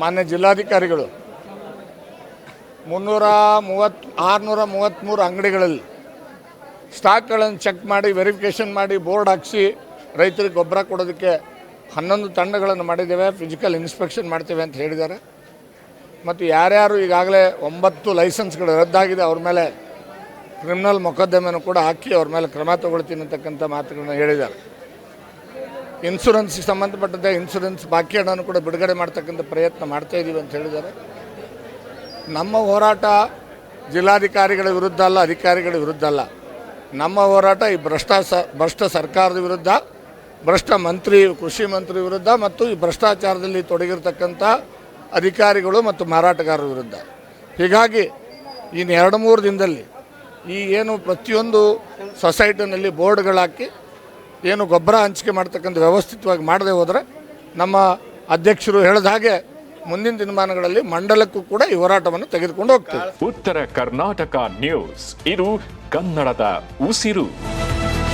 ಮಾನ್ಯ ಜಿಲ್ಲಾಧಿಕಾರಿಗಳು, ಮುನ್ನೂರ ಮೂವತ್ತು, ಆರುನೂರ ಮೂವತ್ತ್ಮೂರು ಅಂಗಡಿಗಳಲ್ಲಿ ಸ್ಟಾಕ್ಗಳನ್ನು ಚೆಕ್ ಮಾಡಿ, ವೆರಿಫಿಕೇಷನ್ ಮಾಡಿ, ಬೋರ್ಡ್ ಹಾಕಿಸಿ ರೈತರಿಗೆ ಗೊಬ್ಬರ ಕೊಡೋದಕ್ಕೆ ಹನ್ನೊಂದು ತಂಡಗಳನ್ನು ಮಾಡಿದ್ದೇವೆ, ಫಿಸಿಕಲ್ ಇನ್ಸ್ಪೆಕ್ಷನ್ ಮಾಡ್ತೇವೆ ಅಂತ ಹೇಳಿದ್ದಾರೆ. ಮತ್ತು ಯಾರ್ಯಾರು ಈಗಾಗಲೇ ಒಂಬತ್ತು ಲೈಸೆನ್ಸ್ಗಳು ರದ್ದಾಗಿದೆ, ಅವ್ರ ಮೇಲೆ ಕ್ರಿಮಿನಲ್ ಮೊಕದ್ದಮೆಯನ್ನು ಕೂಡ ಹಾಕಿ ಅವ್ರ ಮೇಲೆ ಕ್ರಮ ತಗೊಳ್ತೀನಿ ಅಂತಕ್ಕಂಥ ಮಾತುಗಳನ್ನ ಹೇಳಿದ್ದಾರೆ. ಇನ್ಶೂರೆನ್ಸ್ಗೆ ಸಂಬಂಧಪಟ್ಟಂತೆ ಇನ್ಸೂರೆನ್ಸ್ ಬಾಕಿ ಹಣವನ್ನು ಕೂಡ ಬಿಡುಗಡೆ ಮಾಡ್ತಕ್ಕಂಥ ಪ್ರಯತ್ನ ಮಾಡ್ತಾ ಇದ್ದೀವಿ ಅಂತ ಹೇಳಿದ್ದಾರೆ. ನಮ್ಮ ಹೋರಾಟ ಜಿಲ್ಲಾಧಿಕಾರಿಗಳ ವಿರುದ್ಧ ಅಲ್ಲ, ಅಧಿಕಾರಿಗಳ ವಿರುದ್ಧ ಅಲ್ಲ. ನಮ್ಮ ಹೋರಾಟ ಈ ಭ್ರಷ್ಟ ಸ, ಭ್ರಷ್ಟ ಸರ್ಕಾರದ ವಿರುದ್ಧ, ಭ್ರಷ್ಟ ಮಂತ್ರಿ, ಕೃಷಿ ಮಂತ್ರಿ ವಿರುದ್ಧ ಮತ್ತು ಈ ಭ್ರಷ್ಟಾಚಾರದಲ್ಲಿ ತೊಡಗಿರ್ತಕ್ಕಂಥ ಅಧಿಕಾರಿಗಳು ಮತ್ತು ಮಾರಾಟಗಾರರ ವಿರುದ್ಧ. ಹೀಗಾಗಿ ಇನ್ನು ಎರಡು ಮೂರು ದಿನದಲ್ಲಿ ಈ ಏನು ಪ್ರತಿಯೊಂದು ಸೊಸೈಟಿನಲ್ಲಿ ಬೋರ್ಡ್ಗಳಾಕಿ ಏನು ಗೊಬ್ಬರ ಹಂಚಿಕೆ ಮಾಡ್ತಕ್ಕಂಥ ವ್ಯವಸ್ಥಿತವಾಗಿ ಮಾಡದೆ ಹೋದರೆ ನಮ್ಮ ಅಧ್ಯಕ್ಷರು ಹೇಳಿದ ಹಾಗೆ ಮುಂದಿನ ದಿನಮಾನಗಳಲ್ಲಿ ಮಂಡಲಕ್ಕೂ ಕೂಡ ಈ ಹೋರಾಟವನ್ನು ತೆಗೆದುಕೊಂಡು ಹೋಗ್ತೇವೆ. ಉತ್ತರ ಕರ್ನಾಟಕ ನ್ಯೂಸ್. ಇದು ಕನ್ನಡದ ಉಸಿರು.